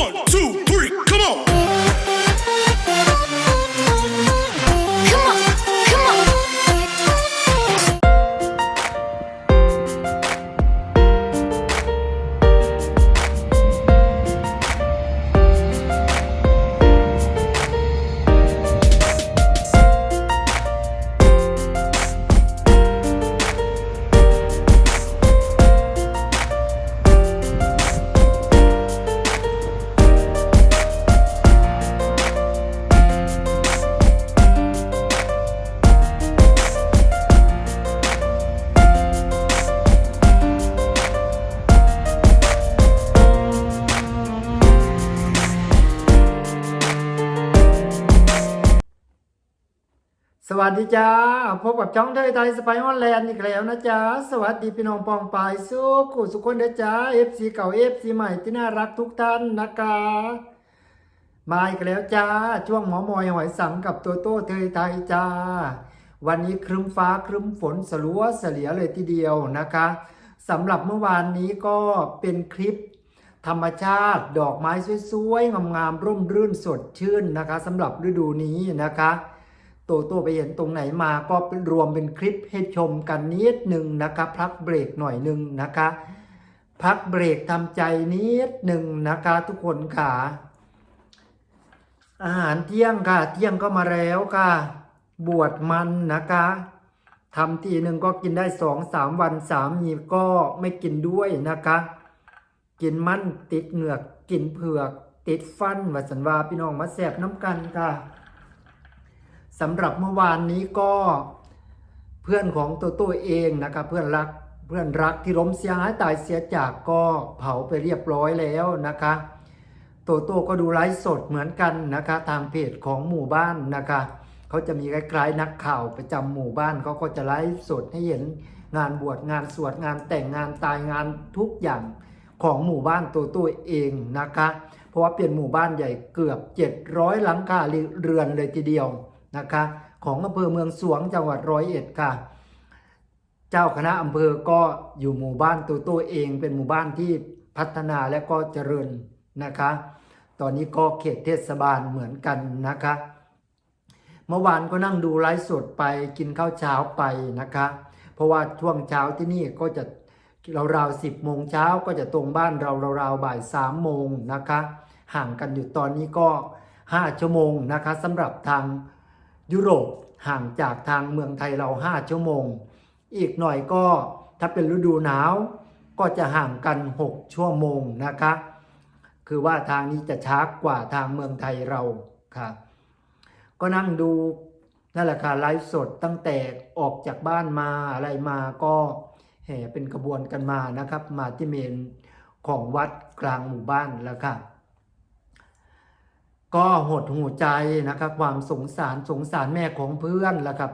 One, two, สวัสดีจ้า พบกับจ้องเทยไทยสไปฮอนแลนด์อีกแล้วนะจ๊ะสวัสดีพี่น้องปองปายสุขุสุขคนเด้อจ้า FC เก่า FC ใหม่ที่น่ารักทุกท่านนะคะมาอีกแล้วจ้า ช่วงหมอมอยหอยสังกับตัวโต้เทยไทยจ้า วันนี้ครึ้มฟ้าครึ้มฝนสลัวเสลียเลยทีเดียวนะคะสำหรับเมื่อวานนี้ก็เป็นคลิปธรรมชาติ ดอกไม้สวยๆงามๆร่มรื่นสดชื่นนะคะสำหรับฤดูนี้นะคะ ตโต้ไปเห็นตรงไหนมาก็รวมเป็นคลิปให้ชมกันนิดหนึ่งนะคะพักเบรกหน่อยหนึ่งนะคะพักเบรกทำใจนิดหนึ่งนะคะทุกคนค่ะอาหารเที่ยงค่ะ เที่ยงก็มาแล้วค่ะ บวชมันนะคะทำทีหนึ่งก็กินได้สองสามวันสามีก็ไม่กินด้วยนะคะ กินมันติดเหงือก กินเผือก ติดฟันวัสันวาพี่น้องมาแสบน้ำกันค่ะ สำหรับเมื่อวานนี้ก็เพื่อนของตัวตัวเองนะคะเพื่อนรักเพื่อนรักที่ล้มเสียหายตายเสียจากก็เผาไปเรียบร้อยแล้วนะคะโตโต้ก็ดูไลฟ์สดเหมือนกันนะคะ ทางเพจของหมู่บ้านนะคะเขาจะมีคล้ายๆนักข่าวประจำหมู่บ้านเขาก็จะไลฟ์สดให้เห็นงานบวชงานสวดงานแต่งงานตายงานทุกอย่างของหมู่บ้านโตโต้เองนะคะ เพราะว่าเป็นหมู่บ้านใหญ่เกือบ 700 หลังคาเรือนเลยทีเดียว นะคะของอำเภอเมืองสวงจังหวัดร้อยเอ็ดค่ะ เจ้าคณะอำเภอก็อยู่หมู่บ้านตัวตัวเองเป็นหมู่บ้านที่พัฒนาและก็เจริญนะคะ ตอนนี้ก็เขตเทศบาลเหมือนกันนะคะ เมื่อวานก็นั่งดูไลฟ์สดไปกินข้าวเช้าไปนะคะ เพราะว่าช่วงเช้าที่นี่ก็จะราวๆสิบโมงเช้าก็จะตรงบ้านเราราวๆบ่ายสามโมงนะคะ ห่างกันอยู่ตอนนี้ก็5ชั่วโมงนะคะสำหรับทาง ยุโรปห่างจากทางเมืองไทยเรา 5 ชั่วโมง อีกหน่อยก็ถ้าเป็นฤดูหนาว ก็จะห่างกัน 6 ชั่วโมงนะคะ คือว่าทางนี้จะช้ากว่าทางเมืองไทยเราค่ะ ก็นั่งดูนั่นแหละค่ะไลฟ์สดตั้งแต่ออกจากบ้านมาอะไรมาก็แห่เป็นขบวนกันมานะครับ มาที่เมนของวัดกลางหมู่บ้านแล้วค่ะ ก็หดหูใจนะครับความสงสารสงสารแม่ของเพื่อนละครับ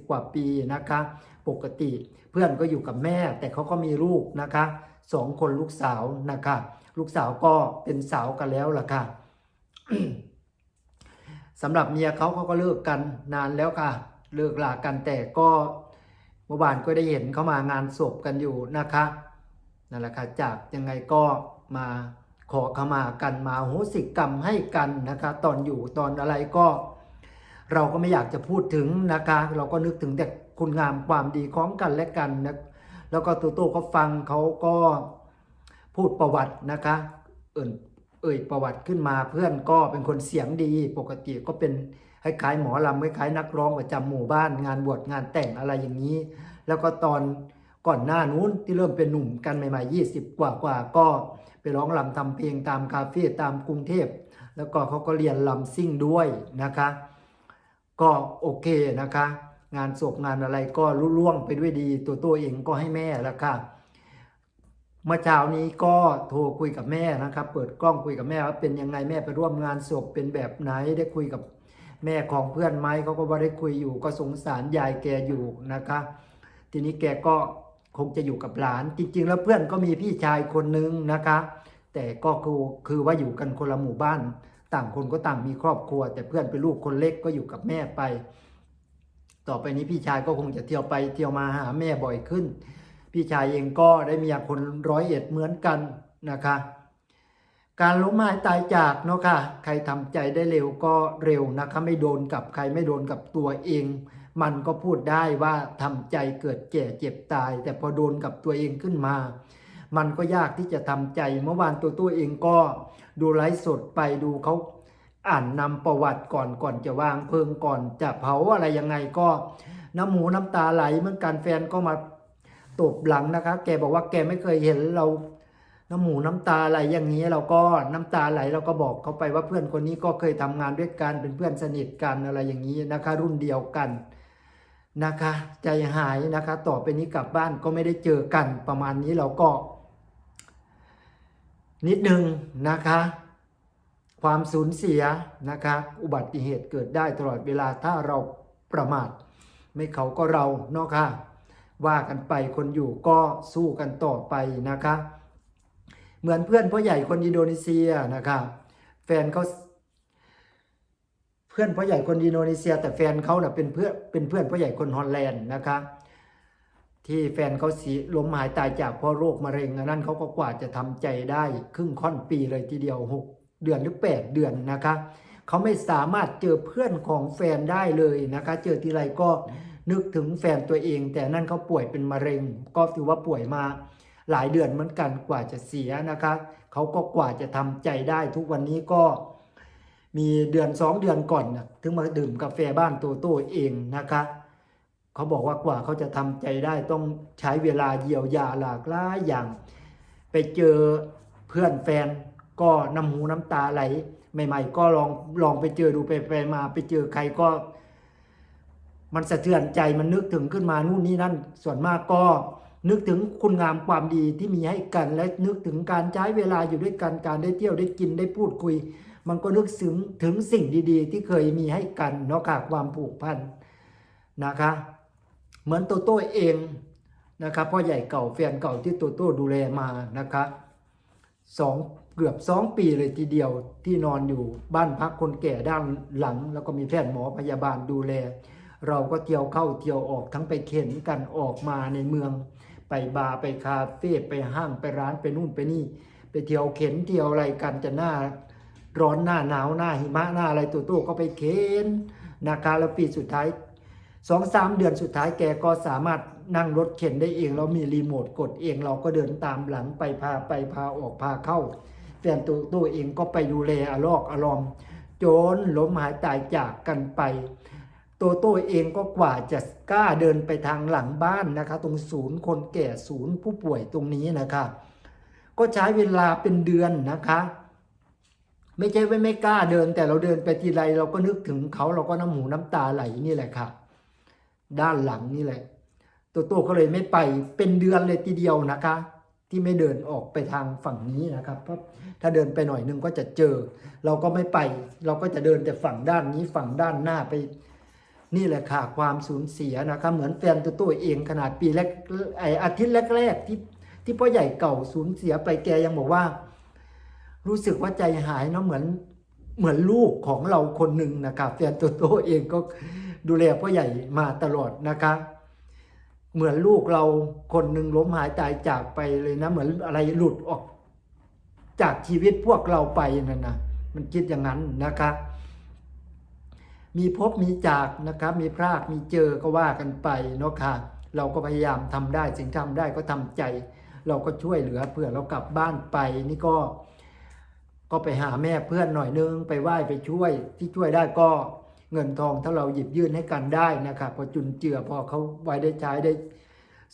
80กว่าปีนะคะ ปกติเพื่อนก็อยู่กับแม่ แต่เขาก็มีลูกนะคะสองคนลูกสาวนะคะ ลูกสาวก็เป็นสาวกันแล้วล่ะค่ะสำหรับเมียเขาเขาก็เลิกกันนานแล้วค่ะ เลิกลากันแต่ก็เมื่อวานก็ได้เห็นเขามางานศพกันอยู่นะคะนั่นแหละค่ะจากยังไงก็มา ขอขมากันมาโหสิกรรมให้กันนะคะตอนอยู่ตอนอะไรก็ เราก็ไม่อยากจะพูดถึงนะคะ เราก็นึกถึงแต่คุณงามความดีของกันและกันนะแล้วก็ตัวโต้เขาฟังเขาก็พูดประวัตินะคะเอ่นเอ่ยประวัติขึ้นมาเพื่อนก็เป็นคนเสียงดีปกติก็เป็นคล้ายๆหมอลำคล้ายๆนักร้องประจำหมู่บ้าน งานบวชงานแต่งอะไรอย่างนี้ แล้วก็ตอนก่อนหน้านู้นที่เริ่มเป็นหนุ่มกันใหม่ๆ20 กว่ากว่าก็ ไปร้องลำทำเพลงตามคาเฟ่ตามกรุงเทพ แล้วก็เขาก็เรียนลำซิ่งด้วยนะคะ ก็โอเคนะคะ งานศพงานอะไรก็ลุล่วงไปด้วยดี ตัวตัวเองก็ให้แม่แล้วค่ะเมื่อเช้านี้ก็โทรคุยกับแม่นะครับ เปิดกล้องคุยกับแม่ว่าเป็นยังไงแม่ไปร่วมงานศพเป็นแบบไหนได้คุยกับแม่ของเพื่อนไหมเขาก็ว่าได้คุยอยู่ก็สงสารยายแกอยู่นะคะ ทีนี้แกก็ คงจะอยู่กับหลาน จริง ๆ แล้วเพื่อนก็มีพี่ชายคนนึงนะคะ แต่ก็คือคือว่าอยู่กันคนละหมู่บ้าน ต่างคนก็ต่างมีครอบครัว แต่เพื่อนเป็นลูกคนเล็กก็อยู่กับแม่ไป ต่อไปนี้พี่ชายก็คงจะเที่ยวไปเที่ยวมาหาแม่บ่อยขึ้น พี่ชายเองก็ได้เมียคนร้อยเอ็ดเหมือนกันนะคะการล้มหายตายจากเนาะค่ะ ใครทำใจได้เร็วก็เร็วนะคะ ไม่โดนกับใครไม่โดนกับตัวเอง มันก็พูดได้ว่าทำใจเกิดแก่เจ็บตาย แต่พอโดนกับตัวเองขึ้นมา มันก็ยากที่จะทำใจ เมื่อวานตัวตัวเองก็ดูไลฟ์สดไปดูเขาอ่านนำประวัติก่อนก่อนจะวางเพลิงก่อนจะเผาอะไรยังไงก็ น้ำหมูน้ำตาไหลเหมือนกันแฟนก็มาตบหลังนะคะ แกบอกว่าแกไม่เคยเห็นเราน้ำหมูน้ำตาไหลอย่างนี้เราก็น้ำตาไหลเราก็บอกเขาไปว่าเพื่อนคนนี้ก็เคยทำงานด้วยกันเป็นเพื่อนสนิทกันอะไรอย่างนี้นะคะ รุ่นเดียวกัน นะคะ ใจหายนะคะ ต่อไปนี้กลับบ้านก็ไม่ได้เจอกันประมาณนี้เราก็ นิดนึงนะคะ ความสูญเสียนะคะ อุบัติเหตุเกิดได้ตลอดเวลาถ้าเราประมาท ไม่เขาก็เราเนาะค่ะว่ากันไปคนอยู่ก็สู้กันต่อไปนะคะ เหมือนเพื่อนพ่อใหญ่คนอินโดนีเซียนะคะ แฟนเขา เพื่อนพ่อใหญ่คนอินโดนีเซีย แต่แฟนเขาเน่ะเป็นเพื่อนเป็นเพื่อนพ่อใหญ่คนฮอลแลนด์นะคะที่แฟนเขาสีล้มหายตายจากเพราะโรคมะเร็งอันนั้นเขาก็กว่าจะทำใจได้ครึ่งค่อนปีเลยทีเดียวหกเดือนหรือแปดเดือนนะคะเขาไม่สามารถเจอเพื่อนของแฟนได้เลยนะคะ เจอทีไรก็นึกถึงแฟนตัวเอง แต่นั่นเขาป่วยเป็นมะเร็ง ก็ถือว่าป่วยมาหลายเดือนเหมือนกันกว่าจะเสียนะคะเขาก็กว่าจะทำใจได้ทุกวันนี้ก็ มีเดือนสองเดือนก่อนนะถึงมาดื่มกาแฟบ้านโตโต้เองนะคะเขาบอกว่ากว่าเขาจะทำใจได้ต้องใช้เวลาเยียวยาหลากหลายอย่าง ไปเจอเพื่อนแฟนก็น้ำหูน้ำตาไหลใหม่ๆ ก็ลองลองไปเจอดูไปไปมาไปเจอใครก็ มันสะเทือนใจมันนึกถึงขึ้นมานู่นนี่นั่น ส่วนมากก็นึกถึงคุณงามความดีที่มีให้กัน และนึกถึงการใช้เวลาอยู่ด้วยกันการได้เที่ยวได้กินได้พูดคุย มันก็นึกถึงถึงสิ่งดีๆ ที่เคยมีให้กันเนาะค่ะความผูกพันนะคะ เหมือนโตโต้เองนะครับพ่อใหญ่เก่าแฟนเก่าที่โตโต้ดูแลมานะคะสองเกือบสองปีเลยทีเดียวที่นอนอยู่บ้านพักคนแก่ด้านหลัง แล้วก็มีแพทย์หมอพยาบาลดูแล เราก็เที่ยวเข้าเที่ยวออกทั้งไปเข็นกันออกมาในเมือง ไปบาร์ไปคาเฟ่ไปห้างไปร้านไปนู่นไปนี่ ไปเที่ยวเข็นเที่ยวอะไรกันจะหน้า ร้อนหน้าหนาวหน้าหิมะหน้าอะไรตัวโต้ก็ไปเข็นนะคะแล้วปีสุดท้ายสองสามเดือนสุดท้ายแกก็สามารถนั่งรถเข็นได้เองเรามีรีโมทกดเองเราก็เดินตามหลังไปพาไปพาออกพาเข้าแฟนตัวตัวเองก็ไปดูแลอลอกอลอมจนล้มหายตายจากกันไปโตโต้เองก็กว่าจะกล้าเดินไปทางหลังบ้านนะคะ ตรงศูนย์คนแก่ศูนย์ผู้ป่วยตรงนี้นะคะ ก็ใช้เวลาเป็นเดือนนะคะ ไม่ใช่ว่าไม่กล้าเดิน แต่เราเดินไปทีไรเราก็นึกถึงเขาเราก็น้ำหูน้ำตาไหลนี่แหละค่ะ ด้านหลังนี่แหละโตโตก็เลยไม่ไปเป็นเดือนเลยทีเดียวนะคะ ที่ไม่เดินออกไปทางฝั่งนี้นะครับเพราะถ้าเดินไปหน่อยนึงก็จะเจอ เราก็ไม่ไป เราก็จะเดินแต่ฝั่งด้านนี้ฝั่งด้านหน้าไป นี่แหละค่ะความสูญเสียนะคะ เหมือนแฟนตัวตัวเองขนาดปีแรกไออาทิตย์แรกๆที่ที่พ่อใหญ่เก่าสูญเสียไปแกยังบอกว่า รู้สึกว่าใจหายเนาะเหมือนเหมือนลูกของเราคนหนึ่งนะครับแฟนตัวโตเองก็ดูแลพ่อใหญ่มาตลอดนะคะเหมือนลูกเราคนหนึ่งล้มหายตายจากไปเลยนะ เหมือนอะไรหลุดออก จากชีวิตพวกเราไปนั่นนะมันคิดอย่างนั้นนะคะมีพบมีจากนะครับมีพรากมีเจอก็ว่ากันไปเนาะค่ะเราก็พยายามทำได้สิ่งทำได้ก็ทำใจ เราก็ช่วยเหลือเผื่อเรากลับบ้านไปนี่ก็ ก็ไปหาแม่เพื่อนหน่อยนึงไปไหว้ไปช่วยที่ช่วยได้ก็เงินทองถ้าเราหยิบยื่นให้กันได้นะครับพอจุนเจือพอเขาไว้ได้ใช้ได้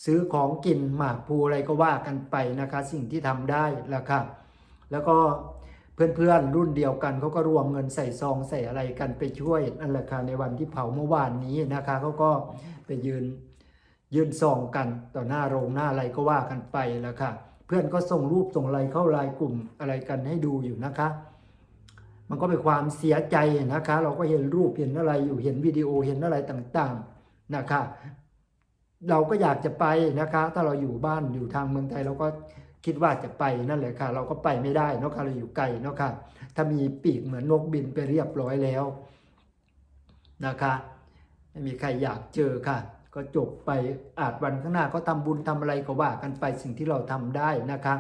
ซื้อของกินหมากภูอะไรก็ว่ากันไปนะคะ สิ่งที่ทำได้ละค่ะแล้วก็เพื่อนๆรุ่นเดียวกันเขาก็รวมเงินใส่ซองใส่อะไรกันไปช่วยนั่นแหละค่ะในวันที่เผาเมื่อวานนี้นะคะเขาก็ไปยืนยืนซองกันต่อหน้าโรงหน้าอะไรก็ว่ากันไปแล้วค่ะ เพื่อนก็ส่งรูปส่งอะไรเข้าไลน์กลุ่มอะไรกันให้ดูอยู่นะคะ มันก็เป็นความเสียใจนะคะ เราก็เห็นรูปเห็นอะไรอยู่เห็นวิดีโอเห็นอะไรต่างๆนะคะ เราก็อยากจะไปนะคะ ถ้าเราอยู่บ้านอยู่ทางเมืองไทยเราก็คิดว่าจะไปนั่นแหละค่ะ เราก็ไปไม่ได้เนาะค่ะเราอยู่ไกลเนาะค่ะ ถ้ามีปีกเหมือนนกบินไปเรียบร้อยแล้วนะคะไม่มีใครอยากเจอค่ะ ก็จบไปอาจวันข้างหน้าก็ทำบุญทำอะไรก็ว่ากันไปสิ่งที่เราทำได้นะคะ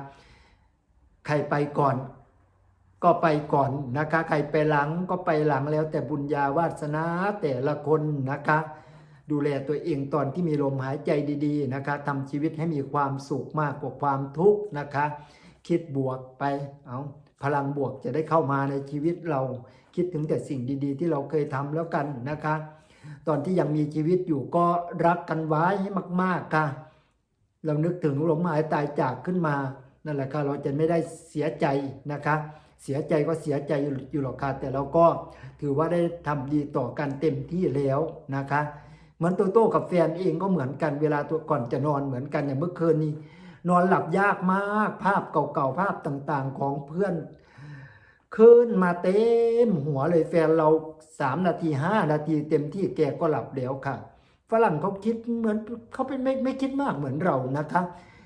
ใครไปก่อนก็ไปก่อนนะคะ ใครไปหลังก็ไปหลังแล้วแต่บุญญาวาสนาแต่ละคนนะคะ ดูแลตัวเองตอนที่มีลมหายใจดีๆนะคะทำชีวิตให้มีความสุขมากกว่าความทุกข์นะคะ คิดบวกไปเอาพลังบวกจะได้เข้ามาในชีวิตเราคิดถึงแต่สิ่งดีๆ ที่เราเคยทำแล้วกันนะคะ ตอนที่ยังมีชีวิตอยู่ก็รักกันไว้ให้มาก ๆ ค่ะ เรานึกถึงหลมหายตายจากขึ้นมา นั่นแหละค่ะ เราจะไม่ได้เสียใจนะคะ เสียใจก็เสียใจอยู่หรอกค่ะ แต่เราก็ถือว่าได้ทำดีต่อกันเต็มที่แล้วนะคะเหมือนโตโต้กับแฟนเองก็เหมือนกันเวลาตัวก่อนจะนอนเหมือนกันอย่างเมื่อคืนนี้ นอนหลับยากมากภาพเก่าๆภาพต่างๆ ของเพื่อน ขึ้นมาเต็มหัวเลยแฟนเราสามนาทีห้านาทีเต็มที่แกก็หลับแล้วค่ะ ฝรั่งเขาคิดเหมือนเขาเป็นไม่ไม่คิดมากเหมือนเรานะคะ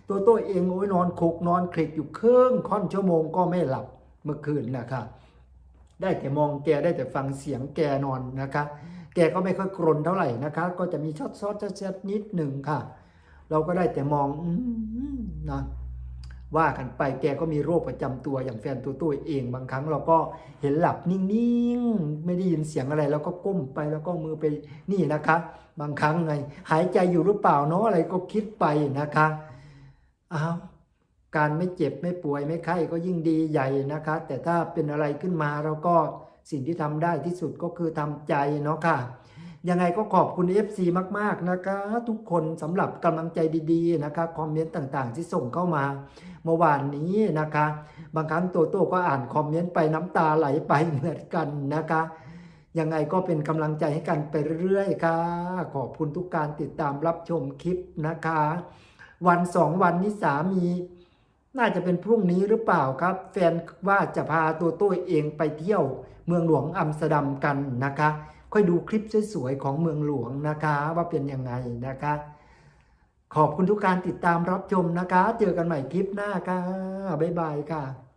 ตัวตัวเองโอ้ยนอนคุกนอนคลิกอยู่ครึ่งค่อนชั่วโมงก็ไม่หลับเมื่อคืนนะคะได้แต่มองแกได้แต่ฟังเสียงแกนอนนะคะ แกก็ไม่ค่อยกรนเท่าไหร่นะคะ ก็จะมีช็อตซอดช็ดนิดหนึ่งค่ะ เราก็ได้แต่มองอนะ ว่ากันไปแกก็มีโรคประจำตัวอย่างแฟนตัวตัวเองบางครั้งเราก็เห็นหลับนิ่งๆ ไม่ได้ยินเสียงอะไร แล้วก็ก้มไปแล้วก็มือไปนี่นะคะ บางครั้งไงหายใจอยู่หรือเปล่าเนาะอะไรก็คิดไปนะคะอ้าวการไม่เจ็บไม่ป่วยไม่ไข้ก็ยิ่งดีใหญ่นะคะ แต่ถ้าเป็นอะไรขึ้นมาเราก็สิ่งที่ทำได้ที่สุดก็คือทำใจเนาะค่ะ ยังไงก็ขอบคุณ FC มาก ๆ นะคะ ทุกคนสำหรับกำลังใจดีๆนะคะคอมเมนต์ต่างๆ ที่ส่งเข้ามาเมื่อวานนี้นะคะ บางครั้งโตโต้ก็อ่านคอมเมนต์ไปน้ำตาไหลไปเหมือนกันนะคะยังไงก็เป็นกำลังใจให้กันไปเรื่อยๆค่ะ ขอบคุณทุกการติดตามรับชมคลิปนะคะ วันสองวันนี้สามี น่าจะเป็นพรุ่งนี้หรือเปล่าครับ แฟนว่าจะพาตัวโต้เองไปเที่ยว เมืองหลวงอัมสเตอร์ดัมกันนะคะ ค่อยดูคลิปสวยๆของเมืองหลวงนะคะ ว่าเป็นยังไงนะคะ ขอบคุณทุกการติดตามรับชมนะคะ เจอกันใหม่คลิปหน้าค่ะบ๊ายบายค่ะ